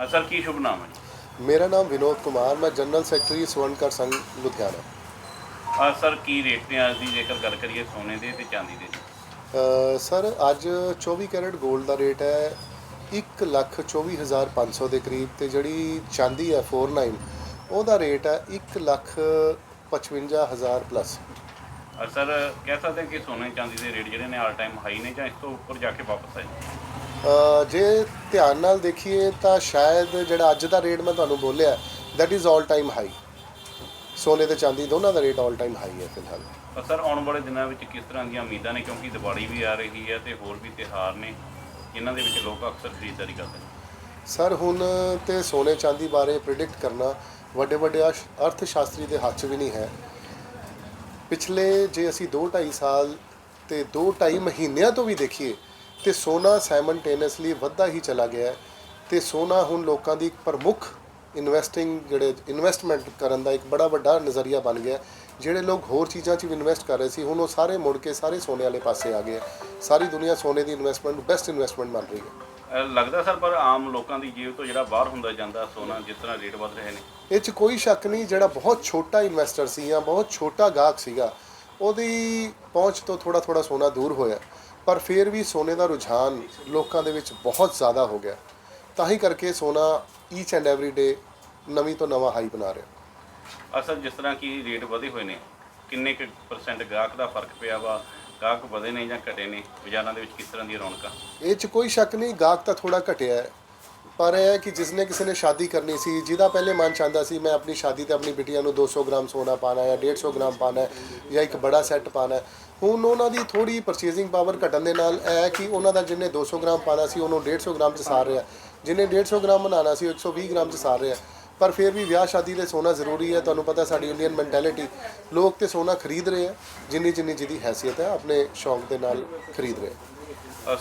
ਹਾਂ ਸਰ ਕੀ ਸ਼ੁਭ ਨਾਮ ਹੈ? ਮੇਰਾ ਨਾਮ ਵਿਨੋਦ ਕੁਮਾਰ ਮੈਂ ਜਨਰਲ ਸੈਕਟਰੀ ਸਵਰਨਕਰ ਸੰਘ ਲੁਧਿਆਣਾ। ਹਾਂ ਸਰ ਕੀ ਰੇਟ ਨੇ ਅੱਜ ਦੀ ਜੇਕਰ ਗੱਲ ਕਰੀਏ ਸੋਨੇ ਦੇ ਤੇ ਚਾਂਦੀ ਦੇ? ਅ, ਸਰ ਅੱਜ 24 ਕੈਰਟ 골ਡ ਦਾ ਰੇਟ ਹੈ 124500 ਦੇ ਕਰੀਬ ਤੇ ਜਿਹੜੀ ਚਾਂਦੀ ਹੈ 49 ਉਹਦਾ ਰੇਟ ਹੈ 155000 ਪਲੱਸ ਅਹ ਸਰ ਕਹਿ ਸਕਦੇ ਹਾਂ ਕਿ ਸੋਨੇ ਚਾਂਦੀ ਦੇ ਰੇਟ ਜਿਹੜੇ ਨੇ ਆਲ ਟਾਈਮ ਹਾਈ ਨੇ ਜਾਂ ਇਸ ਤੋਂ ਉੱਪਰ ਜਾ ਕੇ ਵਾਪਸ ਆਏ ਅ, ਜੇ ਧਿਆਨ ਨਾਲ ਦੇਖੀਏ ਤਾਂ ਸ਼ਾਇਦ ਜਿਹੜਾ ਅੱਜ ਦਾ ਰੇਟ ਮੈਂ ਤੁਹਾਨੂੰ ਬੋਲਿਆ that is all time high ਸੋਨੇ ਤੇ ਚਾਂਦੀ ਦੋਨਾਂ ਦਾ ਰੇਟ all time ਹਾਈ ਹੈ ਫਿਲਹਾਲ। ਸਰ ਆਉਣ ਵਾਲੇ ਦਿਨਾਂ ਵਿੱਚ ਕਿਸ ਤਰ੍ਹਾਂ ਦੀਆਂ ਉਮੀਦਾਂ ਨੇ? ਕਿਉਂਕਿ ਦੀਵਾਲੀ ਵੀ ਆ ਰਹੀ ਹੈ ਤੇ ਹੋਰ ਵੀ ਤਿਉਹਾਰ ਨੇ ਜਿਨ੍ਹਾਂ ਦੇ ਵਿੱਚ ਲੋਕ ਅਕਸਰ ਖਰੀਦਦਾਰੀ ਕਰਦੇ ਨੇ। ਸਰ ਹੁਣ ਤੇ ਸੋਨੇ ਚਾਂਦੀ ਬਾਰੇ ਪ੍ਰਿਡਿਕਟ ਕਰਨਾ ਵੱਡੇ ਵੱਡੇ ਅਰਥ- ਸ਼ਾਸਤਰੀ ਦੇ ਹੱਥ 'ਚ ਵੀ ਨਹੀਂ ਹੈ। ਪਿਛਲੇ ਜੇ ਅਸੀਂ 2.5 ਸਾਲ ਤੇ 2.5 ਮਹੀਨਿਆਂ ਤੋਂ ਵੀ ਦੇਖੀਏ ਤੇ ਸੋਨਾ ਸਾਈਮਨਟੇਨੀਅਸਲੀ ਵੱਧਦਾ ਹੀ ਚਲਾ ਗਿਆ ਤੇ ਸੋਨਾ ਹੁਣ ਲੋਕਾਂ ਦੀ ਇੱਕ ਪ੍ਰਮੁੱਖ ਇਨਵੈਸਟਿੰਗ ਜਿਹੜੇ ਇਨਵੈਸਟਮੈਂਟ ਕਰਨ ਦਾ ਇੱਕ ਬੜਾ ਵੱਡਾ ਨਜ਼ਰੀਆ ਬਣ ਗਿਆ। ਜਿਹੜੇ ਲੋਕ ਹੋਰ ਚੀਜ਼ਾਂ 'ਚ ਵੀ ਇਨਵੈਸਟ ਕਰ ਰਹੇ ਸੀ ਹੁਣ ਉਹ ਸਾਰੇ ਮੁੜ ਕੇ ਸਾਰੇ ਸੋਨੇ ਵਾਲੇ ਪਾਸੇ ਆ ਗਏ। ਸਾਰੀ ਦੁਨੀਆ ਸੋਨੇ ਦੀ ਇਨਵੈਸਟਮੈਂਟ ਨੂੰ ਬੈਸਟ ਇਨਵੈਸਟਮੈਂਟ ਮੰਨ ਰਹੀ ਹੈ ਲੱਗਦਾ ਸਰ ਪਰ ਆਮ ਲੋਕਾਂ ਦੀ ਜੇਬ ਤੋਂ ਜਿਹੜਾ ਬਾਹਰ ਹੁੰਦਾ ਜਾਂਦਾ ਸੋਨਾ ਜਿਸ ਤਰ੍ਹਾਂ ਰੇਟ ਵੱਧ ਰਹੇ ਨੇ ਇਹ 'ਚ ਕੋਈ ਸ਼ੱਕ ਨਹੀਂ ਜਿਹੜਾ ਬਹੁਤ ਛੋਟਾ ਇਨਵੈਸਟਰ ਸੀ ਜਾਂ ਬਹੁਤ ਛੋਟਾ ਗਾਹਕ ਸੀਗਾ ਉਹਦੀ ਪਹੁੰਚ ਤੋਂ ਥੋੜਾ ਥੋੜਾ ਸੋਨਾ ਦੂਰ ਹੋਇਆ ਪਰ ਫਿਰ ਵੀ ਸੋਨੇ ਦਾ ਰੁਝਾਨ ਲੋਕਾਂ ਦੇ ਵਿੱਚ ਬਹੁਤ ਜ਼ਿਆਦਾ ਹੋ ਗਿਆ। ਤਾਂ ਹੀ ਕਰਕੇ ਸੋਨਾ ਈਚ ਐਂਡ ਐਵਰੀ ਡੇ ਨਵੀਂ ਤੋਂ ਨਵਾਂ ਹਾਈ ਬਣਾ ਰਿਹਾ। ਅਸਲ ਜਿਸ ਤਰ੍ਹਾਂ ਕਿ ਰੇਟ ਵਧੇ ਹੋਏ ਨੇ ਕਿੰਨੇ ਕੁ ਪਰਸੈਂਟ ਗਾਹਕ ਦਾ ਫ਼ਰਕ ਪਿਆ ਵਾ ਗਾਹਕ ਵਧੇ ਨੇ ਜਾਂ ਘਟੇ ਨੇ ਬਾਜ਼ਾਰਾਂ ਦੇ ਵਿੱਚ ਕਿਸ ਤਰ੍ਹਾਂ ਦੀਆਂ ਰੌਣਕਾਂ? ਇਹ 'ਚ ਕੋਈ ਸ਼ੱਕ ਨਹੀਂ ਗਾਹਕ ਤਾਂ ਥੋੜਾ ਘਟਿਆ ਹੈ। ਪਰ ਇਹ ਹੈ ਕਿ ਜਿਸਨੇ ਕਿਸੇ ਨੇ ਸ਼ਾਦੀ ਕਰਨੀ ਸੀ, ਜਿਹਦਾ ਪਹਿਲੇ ਮਨ ਚਾਹੁੰਦਾ ਸੀ, ਮੈਂ ਆਪਣੀ ਸ਼ਾਦੀ ਤੇ ਆਪਣੀ ਬਿਟੀਆਂ ਨੂੰ 200 ਗ੍ਰਾਮ ਸੋਨਾ ਪਾਣਾ ਹੈ ਜਾਂ 150 ਗ੍ਰਾਮ ਪਾਣਾ ਹੈ ਜਾਂ ਇੱਕ ਬੜਾ ਸੈੱਟ ਪਾਣਾ ਹੈ। ਹੁਣ ਉਹਨਾਂ ਦੀ ਥੋੜੀ ਪਰਚੇਸਿੰਗ ਪਾਵਰ ਘਟਣ ਦੇ ਨਾਲ ਇਹ ਹੈ ਕਿ ਉਹਨਾਂ ਦਾ ਜਿਹਨੇ 200 ਗ੍ਰਾਮ ਪਾਣਾ ਸੀ, ਉਹਨੂੰ 150 ਗ੍ਰਾਮ ਚ ਸਾਰ ਰਿਹਾ ਜਿਹਨੇ 150 ਗ੍ਰਾਮ ਬਣਾਉਣਾ ਸੀ, ਉਹ 120 ਗ੍ਰਾਮ ਚ ਸਾਰ ਰਿਹਾ ਪਰ ਫਿਰ ਵੀ ਵਿਆਹ ਸ਼ਾਦੀ ਲਈ ਸੋਨਾ ਜ਼ਰੂਰੀ ਹੈ, ਤੁਹਾਨੂੰ ਪਤਾ ਸਾਡੀ ਇੰਡੀਅਨ ਮੈਂਟੈਲਿਟੀ ਲੋਕ ਤੇ ਸੋਨਾ ਖਰੀਦ ਰਹੇ ਆ ਜਿੰਨੀ ਜਿੰਨੀ ਜਿਹਦੀ ਹੈਸੀਅਤ ਹੈ, ਆਪਣੇ ਸ਼ੌਂਕ ਦੇ ਨਾਲ ਖਰੀਦ ਰਹੇ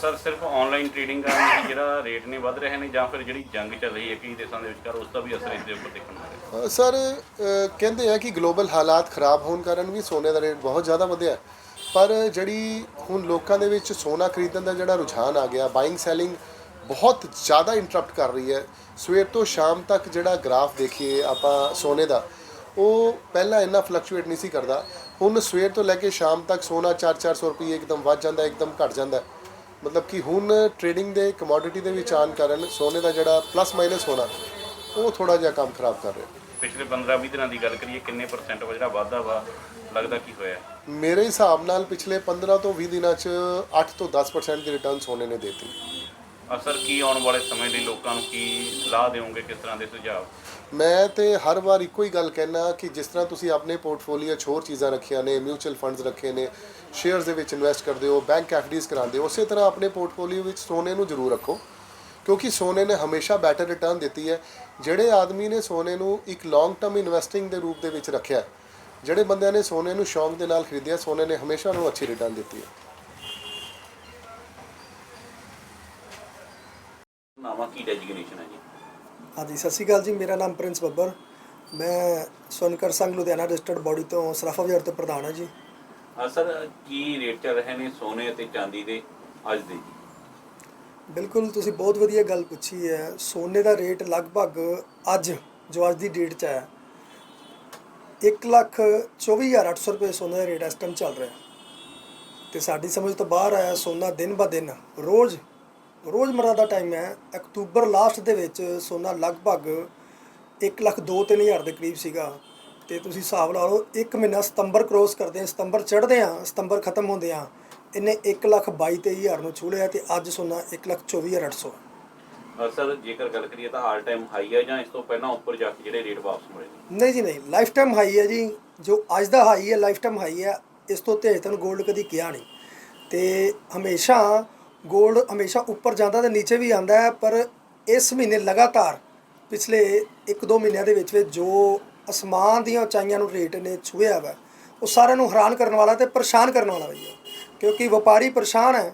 ਸਰ ਸਿਰਫ ਆਨਲਾਈਨ ਟ੍ਰੇਡਿੰਗ ਕਾਰਨ ਹੀ ਜਿਹੜਾ ਰੇਟ ਨੇ ਵੱਧ ਰਹੇ ਨੇ ਜਾਂ ਫਿਰ ਜਿਹੜੀ ਜੰਗ ਚੱਲ ਰਹੀ ਹੈ ਕਈ ਦੇਸ਼ਾਂ ਦੇ ਵਿਚਕਾਰ ਉਸ ਦਾ ਵੀ ਅਸਰ ਇਸ ਦੇ ਉੱਪਰ ਦੇਖਣ ਨੂੰ ਆ ਅ, ਸਰ ਅ, ਕਹਿੰਦੇ ਆ ਕਿ ਗਲੋਬਲ ਹਾਲਾਤ ਖਰਾਬ ਹੋਣ ਕਾਰਨ ਵੀ ਸੋਨੇ ਦਾ ਰੇਟ ਬਹੁਤ ਜ਼ਿਆਦਾ ਵਧਿਆ ਹੈ। ਪਰ ਜਿਹੜੀ ਹੁਣ ਲੋਕਾਂ ਦੇ ਵਿੱਚ ਸੋਨਾ ਖਰੀਦਣ ਦਾ ਜਿਹੜਾ ਰੁਝਾਨ ਆ ਗਿਆ ਬਾਇੰਗ ਸੈਲਿੰਗ ਬਹੁਤ ਜ਼ਿਆਦਾ ਇੰਟਰਪਟ ਕਰ ਰਹੀ ਹੈ। ਸਵੇਰ ਤੋਂ ਸ਼ਾਮ ਤੱਕ ਜਿਹੜਾ ਗ੍ਰਾਫ ਦੇਖੀਏ ਆਪਾਂ ਸੋਨੇ ਦਾ ਉਹ ਪਹਿਲਾਂ ਇੰਨਾ ਫਲਕਚੁਏਟ ਨਹੀਂ ਸੀ ਕਰਦਾ। ਹੁਣ ਸਵੇਰ ਤੋਂ ਲੈ ਕੇ ਸ਼ਾਮ ਤੱਕ ਸੋਨਾ 4-400 ਰੁਪਏ ਇੱਕਦਮ ਵੱਧ ਜਾਂਦਾ ਇੱਕਦਮ ਘਟ ਜਾਂਦਾ। ਮਤਲਬ ਕਿ ਹੁਣ ਟ੍ਰੇਡਿੰਗ ਦੇ ਕਮੋਡਿਟੀ ਦੇ ਵਿੱਚ ਆਉਣ ਕਾਰਨ ਸੋਨੇ ਦਾ ਜਿਹੜਾ ਪਲੱਸ ਮਾਈਨਸ ਹੋਣਾ ਉਹ ਥੋੜਾ ਜਿਹਾ ਕੰਮ ਖਰਾਬ ਕਰ ਰਿਹਾ ਪਿਛਲੇ 15-20 ਦਿਨਾਂ ਦੀ ਗੱਲ ਕਰੀਏ ਕਿੰਨੇ ਪਰਸੈਂਟ ਵਾ ਜਿਹੜਾ ਵਾਧਾ ਵਾ ਲੱਗਦਾ ਕੀ ਹੋਇਆ? ਮੇਰੇ ਹਿਸਾਬ ਨਾਲ ਪਿਛਲੇ 15 ਤੋਂ 20 ਦਿਨਾਂ 'ਚ 8 ਤੋਂ 10% ਦੀ ਰਿਟਰਨ ਸੋਨੇ ਨੇ ਦਿੱਤੀ ਅਸਰ ਕੀ ਆਉਣ ਵਾਲੇ ਸਮੇਂ ਲਈ ਲੋਕਾਂ ਨੂੰ ਕੀ ਸਲਾਹ ਦਿਓਗੇ? ਕਿਸ ਤਰ੍ਹਾਂ ਦੇ ਸੁਝਾਅ? ਮੈਂ ਤੇ ਹਰ ਵਾਰ ਇੱਕੋ ਹੀ ਗੱਲ ਕਹਿਣਾ ਕਿ ਜਿਸ ਤਰ੍ਹਾਂ ਤੁਸੀਂ ਆਪਣੇ ਪੋਰਟਫੋਲੀਓ 'ਚ ਹੋਰ ਚੀਜ਼ਾਂ ਰੱਖੀਆਂ ਨੇ ਮਿਊਚੁਅਲ ਫੰਡਸ ਰੱਖੇ ਨੇ, ਸ਼ੇਅਰਸ ਦੇ ਵਿੱਚ ਇਨਵੈਸਟ ਕਰਦੇ ਹੋ, ਬੈਂਕ ਐਫਡੀਜ਼ ਕਰਾਉਂਦੇ ਹੋ, ਉਸੇ ਤਰ੍ਹਾਂ ਆਪਣੇ ਪੋਰਟਫੋਲੀਓ ਵਿੱਚ ਸੋਨੇ ਨੂੰ ਜ਼ਰੂਰ ਰੱਖੋ, ਕਿਉਂਕਿ ਸੋਨੇ ਨੇ ਹਮੇਸ਼ਾ ਬੈਟਰ ਰਿਟਰਨ ਦਿੱਤੀ ਹੈ। ਜਿਹੜੇ ਆਦਮੀ ਨੇ ਸੋਨੇ ਨੂੰ ਇੱਕ ਲੌਂਗ ਟਰਮ ਇਨਵੈਸਟਿੰਗ ਦੇ ਰੂਪ ਦੇ ਵਿੱਚ ਰੱਖਿਆ, ਜਿਹੜੇ ਬੰਦਿਆਂ ਨੇ ਸੋਨੇ ਨੂੰ ਸ਼ੌਂਕ ਦੇ ਨਾਲ ਖਰੀਦਿਆ, ਸੋਨੇ ਨੇ ਹਮੇਸ਼ਾ ਨੂੰ ਅੱਛੀ ਰਿਟਰਨ ਦਿੱਤੀ ਹੈ। ਨਾਮਾ ਕੀ ਡੈਜਿਗਨੇਸ਼ਨ ਹੈ ਜੀ? ਹਾਂਜੀ ਸਤਿ ਸ਼੍ਰੀ ਅਕਾਲ ਜੀ ਮੇਰਾ ਨਾਮ ਪ੍ਰਿੰਸ ਬੱਬਰ। ਮੈਂ ਸੋਨਕਰ ਸੰਘ ਲੁਧਿਆਣਾ ਰਜਿਸਟਰਡ ਬਾਡੀ ਤੋਂ ਸਰਾਫਾ ਬਾਜ਼ਾਰ ਤੋਂ ਪ੍ਰਧਾਨ ਹਾਂ ਜੀ। ਸਰ ਕੀ ਰੇਟ ਚੱਲ ਰਹੇ ਨੇ ਸੋਨੇ ਅਤੇ ਚਾਂਦੀ ਦੇ ਅੱਜ ਦੇ? ਜੀ ਬਿਲਕੁਲ ਤੁਸੀਂ ਬਹੁਤ ਵਧੀਆ ਗੱਲ ਪੁੱਛੀ ਹੈ। ਸੋਨੇ ਦਾ ਰੇਟ ਲਗਭਗ ਅੱਜ ਜੋ ਅੱਜ ਦੀ ਡੇਟ 'ਚ ਹੈ 124800 ਰੁਪਏ ਸੋਨੇ ਦਾ ਰੇਟ ਇਸ ਟਾਈਮ ਚੱਲ ਰਿਹਾ। ਤੇ ਸਾਡੀ ਸਮਝ ਤੋਂ ਬਾਹਰ ਆਇਆ ਸੋਨਾ ਦਿਨ ਬ ਦਿਨ ਰੋਜ਼ ਰੋਜ਼ਮਰਰਾ ਦਾ ਟਾਈਮ ਹੈ। ਅਕਤੂਬਰ ਲਾਸਟ ਦੇ ਵਿੱਚ ਸੋਨਾ ਲਗਭਗ 1 ਲੱਖ 2-3 ਹਜ਼ਾਰ ਦੇ ਕਰੀਬ ਸੀਗਾ। ਤੇ ਤੁਸੀਂ ਹਿਸਾਬ ਲਾ ਲਓ ਇੱਕ ਮਹੀਨਾ ਸਤੰਬਰ ਕ੍ਰੋਸ ਕਰਦੇ ਆ ਸਤੰਬਰ ਚੜ੍ਹਦੇ ਆ ਸਤੰਬਰ ਖਤਮ ਹੁੰਦੇ ਆ ਇਹਨੇ 1 ਲੱਖ 22 ਹਜ਼ਾਰ ਨੂੰ ਛੂ ਲਿਆ ਤੇ ਅੱਜ ਸੋਨਾ 1 ਲੱਖ 24,800 ਅਹ ਸਰ ਜੇਕਰ ਗੱਲ ਕਰੀਏ ਤਾਂ ਆਲ ਟਾਈਮ ਹਾਈ ਹੈ ਜਾਂ ਇਸ ਤੋਂ ਪਹਿਲਾਂ ਉੱਪਰ ਜਾ ਕੇ ਜਿਹੜੇ ਰੇਟ ਵਾਪਸ ਮੁੜੇ ਨਹੀਂ ਜੀ ਨਹੀਂ। ਲਾਈਫ ਟਾਈਮ ਹਾਈ ਹੈ ਜੀ। ਜੋ ਅੱਜ ਦਾ ਹਾਈ ਹੈ ਲਾਈਫ ਟਾਈਮ ਹਾਈ ਹੈ ਇਸ ਤੋਂ ਤੇਜ਼ ਤੁਹਾਨੂੰ 골ਡ ਕਦੀ ਕਿਹਾ ਨਹੀਂ। ਤੇ ਹਮੇਸ਼ਾ ਗੋਲਡ ਹਮੇਸ਼ਾ ਉੱਪਰ ਜਾਂਦਾ ਤੇ ਨੀਚੇ ਵੀ ਆਂਦਾ ਹੈ, ਪਰ ਇਸ ਮਹੀਨੇ ਲਗਾਤਾਰ ਪਿਛਲੇ 1-2 ਮਹੀਨਿਆਂ ਦੇ ਵਿੱਚ ਵਿੱਚ ਜੋ ਅਸਮਾਨ ਦੀਆਂ ਉਚਾਈਆਂ ਨੂੰ ਰੇਟ ਨੇ ਛੂਹਿਆ ਵਾ, ਉਹ ਸਾਰਿਆਂ ਨੂੰ ਹੈਰਾਨ ਕਰਨ ਵਾਲਾ ਤੇ ਪਰੇਸ਼ਾਨ ਕਰਨ ਵਾਲਾ ਵੀ ਹੈ ਕਿਉਂਕਿ ਵਪਾਰੀ ਪਰੇਸ਼ਾਨ ਹੈ,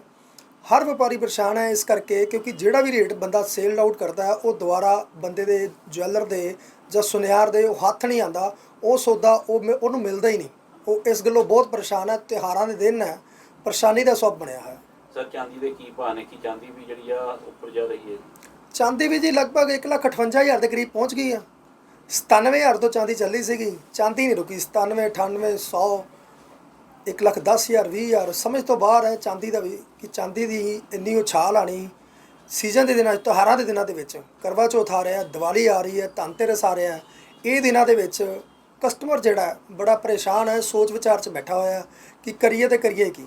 ਹਰ ਵਪਾਰੀ ਪਰੇਸ਼ਾਨ ਹੈ ਇਸ ਕਰਕੇ ਕਿਉਂਕਿ ਜਿਹੜਾ ਵੀ ਰੇਟ ਬੰਦਾ ਸੇਲਡ ਆਊਟ ਕਰਦਾ ਹੈ, ਉਹ ਦੁਬਾਰਾ ਬੰਦੇ ਦੇ ਜਵੈਲਰ ਦੇ ਜਾਂ ਸੁਨਿਆਰ ਦੇ, ਉਹ ਹੱਥ ਨਹੀਂ ਆਂਦਾ ਉਹ ਸੌਦਾ ਉਹ ਮਿ- ਉਹਨੂੰ ਮਿਲਦਾ ਹੀ ਨਹੀਂ। ਉਹ ਇਸ ਗੱਲੋਂ ਬਹੁਤ ਪਰੇਸ਼ਾਨ ਹੈ, ਤਿਉਹਾਰਾਂ ਦੇ ਦਿਨ ਹੈ, ਪਰੇਸ਼ਾਨੀ ਦਾ ਸਭ ਬਣਿਆ ਹੈ ਸਰ, ਚਾਂਦੀ ਦੇ ਕੀ ਭਾਅ ਨੇ? ਕਿ ਚਾਂਦੀ ਵੀ ਜਿਹੜੀ ਆ, ਉੱਪਰ ਜਾ ਰਹੀ ਹੈ? ਚਾਂਦੀ ਵੀ ਜੀ ਲਗਭਗ 158000 ਦੇ ਕਰੀਬ ਪਹੁੰਚ ਗਈ ਆ। 97000 ਤੋਂ ਚਾਂਦੀ ਚੱਲੀ ਸੀਗੀ। ਚਾਂਦੀ ਨਹੀਂ ਰੁਕੀ। 97 98 100 ਇੱਕ ਲੱਖ ਦਸ ਹਜ਼ਾਰ, ਵੀਹ ਹਜ਼ਾਰ। ਸਮਝ ਤੋਂ ਬਾਹਰ ਹੈ ਚਾਂਦੀ ਦਾ ਵੀ, ਕਿ ਚਾਂਦੀ ਦੀ ਇੰਨੀ ਉਛਾਲ ਆਣੀ ਸੀਜ਼ਨ ਦੇ ਦਿਨਾਂ 'ਚ ਤਿਉਹਾਰਾਂ ਦੇ ਦਿਨਾਂ ਦੇ ਵਿੱਚ ਕਰਵਾ ਚੌਥ ਆ ਰਿਹਾ, ਦੀਵਾਲੀ ਆ ਰਹੀ ਹੈ ਧਨਤੇਰਸ ਆ ਰਿਹਾ ਇਹ ਦਿਨਾਂ ਦੇ ਵਿੱਚ ਕਸਟਮਰ ਜਿਹੜਾ ਬੜਾ ਪਰੇਸ਼ਾਨ ਹੈ ਸੋਚ ਵਿਚਾਰ 'ਚ ਬੈਠਾ ਹੋਇਆ ਕਿ ਕਰੀਏ ਤੇ ਕਰੀਏ ਕੀ?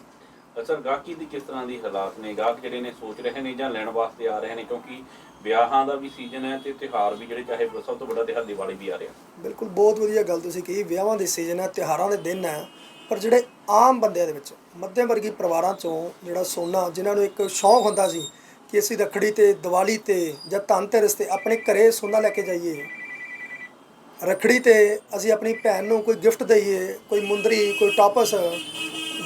ਅਸਰ ਗਾਹਕੀ ਦੀ ਕਿਸ ਤਰ੍ਹਾਂ ਦੀ ਹਾਲਾਤ ਨੇ? ਗਾਹਕ ਜਿਹੜੇ ਨੇ ਸੋਚ ਰਹੇ ਨੇ ਜਾਂ ਲੈਣ ਵਾਸਤੇ ਆ ਰਹੇ ਨੇ? ਕਿਉਂਕਿ ਵਿਆਹਾਂ ਦਾ ਵੀ ਸੀਜ਼ਨ ਹੈ ਤੇ ਤਿਉਹਾਰ ਵੀ ਜਿਹੜੇ ਚਾਹੇ ਸਭ ਤੋਂ ਵੱਡਾ ਤਿਉਹਾਰ ਦੀਵਾਲੀ ਵੀ ਆ ਰਿਹਾ। ਬਿਲਕੁਲ, ਬਹੁਤ ਵਧੀਆ ਗੱਲ ਤੁਸੀਂ ਕਹੀ। ਵਿਆਹਾਂ ਦੇ ਸੀਜ਼ਨ ਹੈ, ਤਿਉਹਾਰਾਂ ਦੇ ਦਿਨ ਹੈ, ਪਰ ਜਿਹੜੇ ਆਮ ਬੰਦਿਆਂ ਦੇ ਵਿੱਚ, ਮੱਧਮ ਵਰਗੀ ਪਰਿਵਾਰਾਂ ਚੋਂ ਜਿਹੜਾ ਸੋਨਾ, ਜਿਨ੍ਹਾਂ ਨੂੰ ਇੱਕ ਸ਼ੌਂਕ ਹੁੰਦਾ ਸੀ ਕਿ ਅਸੀਂ ਰੱਖੜੀ ਤੇ, ਦੀਵਾਲੀ ਤੇ ਜਾਂ ਧਨਤੇਰਸ ਤੇ ਆਪਣੇ ਘਰੇ ਸੋਨਾ ਲੈ ਕੇ ਜਾਈਏ, ਰੱਖੜੀ ਤੇ ਅਸੀਂ ਆਪਣੀ ਭੈਣ ਨੂੰ ਕੋਈ ਗਿਫਟ ਦਈਏ, ਕੋਈ ਮੁੰਦਰੀ, ਕੋਈ ਟਾਪਸ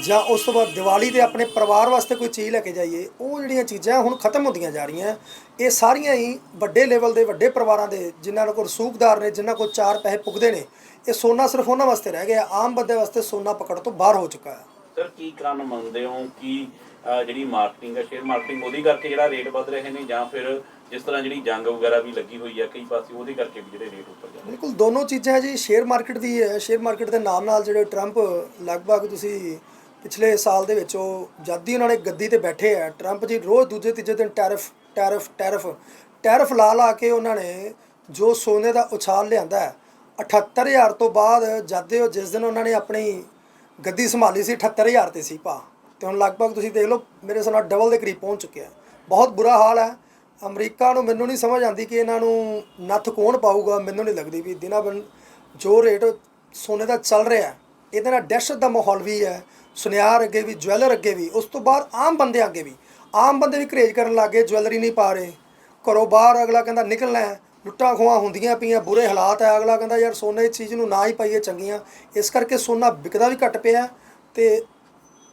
ਜਾਂ ਉਸ ਤੋਂ ਬਾਅਦ ਦੀਵਾਲੀ ਤੇ ਆਪਣੇ ਪਰਿਵਾਰ ਵਾਸਤੇ ਕੋਈ ਚੀਜ਼ ਲੈ ਕੇ ਜਾਈਏ ਉਹ ਜਿਹੜੀਆਂ ਚੀਜ਼ਾਂ ਹੁਣ ਖਤਮ ਹੁੰਦੀਆਂ ਜਾ ਰਹੀਆਂ ਇਹ ਸਾਰੀਆਂ ਹੀ ਵੱਡੇ ਲੈਵਲ ਦੇ ਵੱਡੇ ਪਰਿਵਾਰਾਂ ਦੇ ਜਿਨ੍ਹਾਂ ਕੋਲ ਰਸੂਖਦਾਰ ਨੇ ਜਿਨ੍ਹਾਂ ਕੋਲ ਚਾਰ ਪੈਸੇ ਪੁੱਗਦੇ ਨੇ ਇਹ ਸੋਨਾ ਸਿਰਫ ਉਹਨਾਂ ਵਾਸਤੇ ਰਹਿ ਗਿਆ ਆਮ ਬੰਦੇ ਵਾਸਤੇ ਸੋਨਾ ਪਕੜ ਤੋਂ ਬਾਹਰ ਹੋ ਚੁੱਕਾ ਹੈ। ਸਰ ਕੀ ਕਾਰਨ ਮੰਨਦੇ ਹੋ ਕਿ ਜਿਹੜੀ ਮਾਰਕੀਟਿੰਗ ਹੈ ਸ਼ੇਅਰ ਮਾਰਕੀਟਿੰਗ ਉਹਦੀ ਕਰਕੇ ਜਿਹੜਾ ਰੇਟ ਵੱਧ ਰਹੇ ਨੇ ਜਾਂ ਫਿਰ ਜਿਸ ਤਰ੍ਹਾਂ ਜਿਹੜੀ ਜੰਗ ਵਗੈਰਾ ਵੀ ਲੱਗੀ ਹੋਈ ਹੈ ਕਈ ਪਾਸੇ ਉਹਦੇ ਕਰਕੇ ਵੀ ਜਿਹੜੇ ਰੇਟ ਉੱਪਰ ਜਾਂਦੇ ਬਿਲਕੁਲ ਦੋਨੋਂ ਚੀਜ਼ਾਂ ਜੀ ਸ਼ੇਅਰ ਮਾਰਕੀਟ ਵੀ ਹੈ ਸ਼ੇਅਰ ਮਾਰਕੀਟ ਦੇ ਨਾਲ ਨਾਲ ਜਿਹੜੇ ਟਰੰਪ ਲਗਭਗ ਤੁਸੀਂ ਪਿਛਲੇ ਸਾਲ ਦੇ ਵਿੱਚ ਉਹ ਜਦ ਹੀ ਉਹਨਾਂ ਨੇ ਗੱਦੀ ਤੇ ਬੈਠੇ ਆ ਟਰੰਪ ਜੀ ਰੋਜ਼ ਦੂਜੇ ਤੀਜੇ ਦਿਨ ਟੈਰਿਫ ਟੈਰਿਫ ਟੈਰਿਫ ਟੈਰਿਫ ਲਾ ਲਾ ਕੇ ਉਹਨਾਂ ਨੇ ਜੋ ਸੋਨੇ ਦਾ ਉਛਾਲ ਲਿਆਂਦਾ ਹੈ 78000 ਤੋਂ ਬਾਅਦ ਜਦ ਦੇ ਉਹ ਜਿਸ ਦਿਨ ਉਹਨਾਂ ਨੇ ਆਪਣੀ ਗੱਦੀ ਸੰਭਾਲੀ ਸੀ 78000 ਤੇ ਸੀ ਭਾ ਤੇ ਹੁਣ ਲਗਭਗ ਤੁਸੀਂ ਦੇਖ ਲਓ, ਮੇਰੇ ਹਿਸਾਬ ਨਾਲ ਡਬਲ ਦੇ ਕਰੀਬ ਪਹੁੰਚ ਚੁੱਕਿਆ ਬਹੁਤ ਬੁਰਾ ਹਾਲ ਹੈ। ਅਮਰੀਕਾ ਨੂੰ ਮੈਨੂੰ ਨਹੀਂ ਸਮਝ ਆਉਂਦੀ ਕਿ ਇਹਨਾਂ ਨੂੰ ਨੱਥ ਕੌਣ ਪਾਊਗਾ, ਮੈਨੂੰ ਨਹੀਂ ਲੱਗਦੀ ਵੀ ਦਿਨਾਂ ਬਨ ਜੋ ਰੇਟ ਸੋਨੇ ਦਾ ਚੱਲ ਰਿਹਾ ਇਹਦੇ ਨਾਲ ਦਹਿਸ਼ਤ ਦਾ ਮਾਹੌਲ ਵੀ ਹੈ। ਸੁਨਿਆਰ ਅੱਗੇ ਵੀ, ਜਵੈਲਰ ਅੱਗੇ ਵੀ, ਉਸ ਤੋਂ ਬਾਅਦ ਆਮ ਬੰਦੇ ਅੱਗੇ ਵੀ। ਆਮ ਬੰਦੇ ਵੀ ਕਰੇਜ ਕਰਨ ਲੱਗੇ ਜਵੈਲਰੀ ਨਹੀਂ ਪਾ ਰਹੇ। ਘਰੋਂ ਬਾਹਰ ਅਗਲਾ ਕਹਿੰਦਾ, ਨਿਕਲਣਾ ਹੈ। ਲੁੱਟਾਂ ਖੋਹਾਂ ਹੁੰਦੀਆਂ ਪਈਆਂ, ਬੁਰੇ ਹਾਲਾਤ ਹੈ। ਅਗਲਾ ਕਹਿੰਦਾ, ਯਾਰ ਸੋਨੇ ਦੀ ਚੀਜ਼ ਨੂੰ ਨਾ ਹੀ ਪਾਈਏ ਚੰਗੀਆਂ। ਇਸ ਕਰਕੇ ਸੋਨਾ ਵਿਕਦਾ ਵੀ ਘਟ ਪਿਆ ਤੇ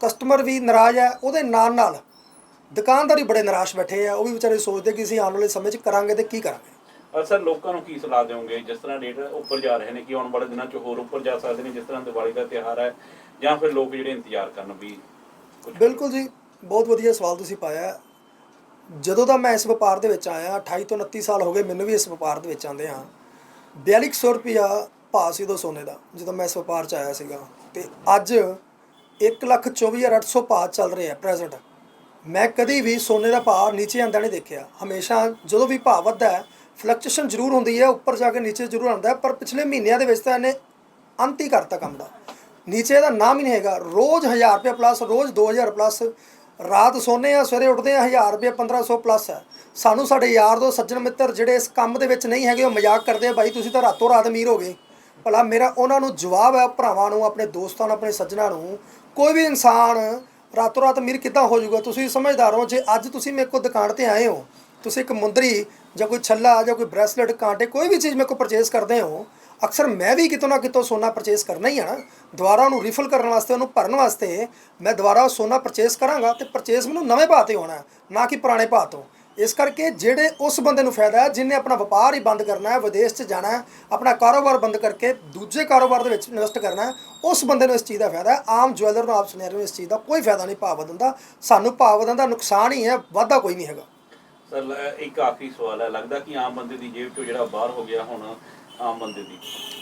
ਕਸਟਮਰ ਵੀ ਨਾਰਾਜ਼ ਹੈ। ਉਹਦੇ ਨਾਲ ਨਾਲ ਦੁਕਾਨਦਾਰ ਵੀ ਬੜੇ ਨਿਰਾਸ਼ ਬੈਠੇ ਆ। ਉਹ ਵੀ ਵਿਚਾਰੇ ਸੋਚਦੇ ਕਿ ਅਸੀਂ ਆਉਣ ਵਾਲੇ ਸਮੇਂ 'ਚ ਕਰਾਂਗੇ ਤੇ ਕੀ ਕਰਾਂਗੇ। ਅਸਰ ਲੋਕਾਂ ਨੂੰ ਕੀ ਸਲਾਹ ਦਿਓਗੇ? ਜਿਸ ਤਰ੍ਹਾਂ ਰੇਟ ਉੱਪਰ ਜਾ ਰਹੇ ਨੇ, ਕਿ ਆਉਣ ਵਾਲੇ ਦਿਨਾਂ 'ਚ ਹੋਰ ਉੱਪਰ ਜਾ ਸਕਦੇ ਨੇ, ਜਿਸ ਤਰ੍ਹਾਂ ਦੀਵਾਲੀ ਦਾ ਤਿਉਹਾਰ ਹੈ, ਜਾਂ ਫਿਰ ਲੋਕ ਜਿਹੜੇ ਇੰਤਜ਼ਾਰ ਕਰਨ ਵੀ ਬਿਲਕੁਲ ਜੀ, ਬਹੁਤ ਵਧੀਆ ਸਵਾਲ ਤੁਸੀਂ ਪਾਇਆ। ਜਦੋਂ ਦਾ ਮੈਂ ਇਸ ਵਪਾਰ ਦੇ ਵਿੱਚ ਆਇਆ 28 ਤੋਂ 29 ਸਾਲ ਹੋ ਗਏ ਮੈਨੂੰ ਵੀ ਇਸ ਵਪਾਰ ਦੇ ਵਿੱਚ ਆਂਦੇ ਹਾਂ। 4200 ਰੁਪਿਆ ਭਾਅ ਸੀ ਉਦੋਂ ਸੋਨੇ ਦਾ, ਜਦੋਂ ਮੈਂ ਇਸ ਵਪਾਰ 'ਚ ਆਇਆ ਸੀਗਾ। ਤੇ ਅੱਜ 124800 ਭਾਅ ਚੱਲ ਰਿਹਾ ਪ੍ਰੈਜ਼ੈਂਟ ਮੈਂ ਕਦੀ ਵੀ ਸੋਨੇ ਦਾ ਭਾਅ ਨੀਚੇ ਆਂਦਾ ਨਹੀਂ ਦੇਖਿਆ। ਹਮੇਸ਼ਾ ਜਦੋਂ ਵੀ ਭਾਅ ਵੱਧਦਾ ਹੈ ਫਲਕਚੁਏਸ਼ਨ ਜ਼ਰੂਰ ਹੁੰਦੀ ਹੈ, ਉੱਪਰ ਜਾ ਕੇ ਨੀਚੇ ਜ਼ਰੂਰ ਆਉਂਦਾ ਪਰ ਪਿਛਲੇ ਮਹੀਨਿਆਂ ਦੇ ਵਿੱਚ ਤਾਂ ਇਹਨੇ ਅੰਤ ਹੀ ਕਰਤਾ ਕੰਮ ਦਾ। ਨੀਚੇ ਦਾ ਨਾਮ ਹੀ ਨਹੀਂ ਹੈਗਾ। ਰੋਜ਼ 1000 ਰੁਪਏ ਪਲੱਸ ਰੋਜ਼ 2000 ਪਲੱਸ ਰਾਤ ਸੋਨੇ ਆ ਸਵੇਰੇ ਉੱਠਦੇ ਆ 1000 ਰੁਪਏ 1500 ਪਲੱਸ ਹੈ। ਸਾਨੂੰ ਸਾਡੇ ਯਾਰ ਦੋ ਸੱਜਣ ਮਿੱਤਰ ਜਿਹੜੇ ਇਸ ਕੰਮ ਦੇ ਵਿੱਚ ਨਹੀਂ ਹੈਗੇ, ਉਹ ਮਜ਼ਾਕ ਕਰਦੇ ਆ, ਬਾਈ, ਤੁਸੀਂ ਤਾਂ ਰਾਤੋਂ ਰਾਤ ਅਮੀਰ ਹੋ ਗਏ। ਭਲਾ ਮੇਰਾ ਉਹਨਾਂ ਨੂੰ ਜਵਾਬ ਹੈ, ਭਰਾਵਾਂ ਨੂੰ, ਆਪਣੇ ਦੋਸਤਾਂ ਨੂੰ, ਆਪਣੇ ਸੱਜਣਾਂ ਨੂੰ, ਕੋਈ ਵੀ ਇਨਸਾਨ ਰਾਤੋਂ ਰਾਤ ਅਮੀਰ ਕਿੱਦਾਂ ਹੋ ਜਾਊਗਾ? ਤੁਸੀਂ ਸਮਝਦਾਰ ਹੋ, ਜੇ ਅੱਜ ਤੁਸੀਂ ਮੇਰੇ ਕੋਲ ਦੁਕਾਨ ਤੇ ਆਏ ਹੋ, ਤੁਸੀਂ ਇੱਕ ਮੁੰਦਰੀ ਜਾਂ ਕੋਈ ਛੱਲਾ ਜਾਂ ਕੋਈ ਬ੍ਰੈਸਲੇਟ, ਕਾਂਟੇ, ਕੋਈ ਵੀ ਚੀਜ਼ ਮੇਰੇ ਕੋਲ ਪਰਚੇਸ ਕਰਦੇ ਹੋ, ਅਕਸਰ ਮੈਂ ਵੀ ਕਿਤੋਂ ਨਾ ਕਿਤੋਂ ਸੋਨਾ ਪਰਚੇਸ ਕਰਨਾ ਹੀ ਆ ਨਾ। ਦੁਬਾਰਾ ਉਹਨੂੰ ਰੀਫਿਲ ਕਰਨ ਵਾਸਤੇ, ਉਹਨੂੰ ਭਰਨ ਵਾਸਤੇ ਮੈਂ ਦੁਬਾਰਾ ਉਹ ਸੋਨਾ ਪਰਚੇਸ ਕਰਾਂਗਾ ਤੇ ਪਰਚੇਸ ਮੈਨੂੰ ਨਵੇਂ ਭਾਅ ਤੇ ਹੋਣਾ, ਨਾ ਕਿ ਪੁਰਾਣੇ ਭਾਅ ਤੋਂ। ਇਸ ਕਰਕੇ ਜਿਹੜੇ ਉਸ ਬੰਦੇ ਨੂੰ ਫਾਇਦਾ ਹੈ ਜਿਨੇ ਆਪਣਾ ਵਪਾਰ ਹੀ ਬੰਦ ਕਰਨਾ ਹੈ, ਵਿਦੇਸ਼ 'ਚ ਜਾਣਾ ਹੈ, ਆਪਣਾ ਕਾਰੋਬਾਰ ਬੰਦ ਕਰਕੇ ਦੂਜੇ ਕਾਰੋਬਾਰ ਦੇ ਵਿੱਚ ਇਨਵੈਸਟ ਕਰਨਾ ਹੈ, ਉਸ ਬੰਦੇ ਨੂੰ ਇਸ ਚੀਜ਼ ਦਾ ਫਾਇਦਾ ਹੈ। ਆਮ ਜੁਐਲਰ ਨੂੰ, ਆਪ ਸੁਨਿਆਰੇ ਨੂੰ ਇਸ ਚੀਜ਼ ਦਾ ਕੋਈ ਫਾਇਦਾ ਨਹੀਂ ਭਾਅ ਵਧਣ ਦਾ। ਸਾਨੂੰ ਭਾਅ ਵਧਣ ਦਾ ਨੁਕਸਾਨ ਹੀ ਹੈ, ਵਾਧਾ ਕੋਈ ਨਹੀਂ ਹੈਗਾ। ਸਰ ਇੱਕ ਆਖਰੀ ਸਵਾਲ ਹੈ। ਲੱਗਦਾ ਕਿ ਆਮ ਬੰਦੇ ਦੀ ਜੇਬ 'ਚੋਂ ਜਿਹੜਾ ਬਾਹਰ ਹੋ ਗਿਆ ਹੁਣ, ਆਮ ਬੰਦੇ ਦੀ।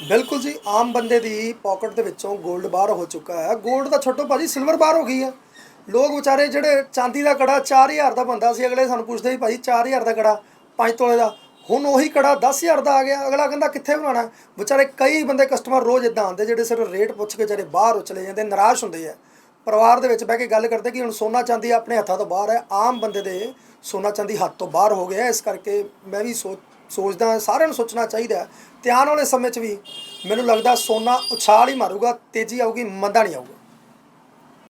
ਬਿਲਕੁਲ ਜੀ, ਆਮ ਬੰਦੇ ਦੀ ਪਾਕਟ ਦੇ ਵਿੱਚੋਂ 골ਡ ਬਾਹਰ ਹੋ ਚੁੱਕਾ ਹੈ। 골ਡ ਦਾ ਛੱਡੋ ਭਾਜੀ ਸਿਲਵਰ ਬਾਹਰ ਹੋ ਗਈ ਹੈ ਲੋਕ ਵਿਚਾਰੇ ਜਿਹੜੇ ਚਾਂਦੀ ਦਾ ਕੜਾ 4000 ਦਾ ਬੰਦਾ ਸੀ, ਅਗਲੇ ਸਾਨੂੰ ਪੁੱਛਦੇ ਸੀ ਭਾਈ 4000 ਦਾ ਕੜਾ 5 ਤੋਲੇ ਦਾ? ਹੁਣ ਉਹੀ ਕੜਾ 10000 ਦਾ ਆ ਗਿਆ। ਅਗਲਾ ਕਹਿੰਦਾ, ਕਿੱਥੇ ਬਣਾਉਣਾ? ਵਿਚਾਰੇ ਕਈ ਬੰਦੇ ਕਸਟਮਰ ਰੋਜ਼ ਇਦਾਂ ਆਉਂਦੇ, ਜਿਹੜੇ ਸਿਰਫ ਰੇਟ ਪੁੱਛ ਕੇ ਜਿਹੜੇ ਬਾਹਰ ਚਲੇ ਜਾਂਦੇ, ਨਿਰਾਸ਼ ਹੁੰਦੇ ਆ। ਪਰਿਵਾਰ ਦੇ ਵਿੱਚ ਬਹਿ ਕੇ ਗੱਲ ਕਰਦੇ ਕਿ ਹੁਣ ਸੋਨਾ ਚਾਂਦੀ ਆਪਣੇ ਹੱਥਾਂ ਤੋਂ ਬਾਹਰ ਹੈ, ਆਮ ਬੰਦੇ ਦੇ ਸੋਨਾ ਚਾਂਦੀ ਹੱਥ ਤੋਂ ਬਾਹਰ ਹੋ ਗਿਆ ਇਸ ਕਰਕੇ ਮੈਂ ਵੀ ਸੋਚ, ਸੋਚਦਾ, ਸਾਰਿਆਂ ਨੂੰ ਸੋਚਣਾ ਚਾਹੀਦਾ ਹੈ। ਤੇ ਆਉਣ ਵਾਲੇ ਸਮੇਂ 'ਚ ਵੀ ਮੈਨੂੰ ਲੱਗਦਾ ਸੋਨਾ ਉਛਾਲ ਹੀ ਮਾਰੂਗਾ, ਤੇਜ਼ੀ ਆਊਗੀ, ਮੰਦਾ ਨਹੀਂ ਆਊਗਾ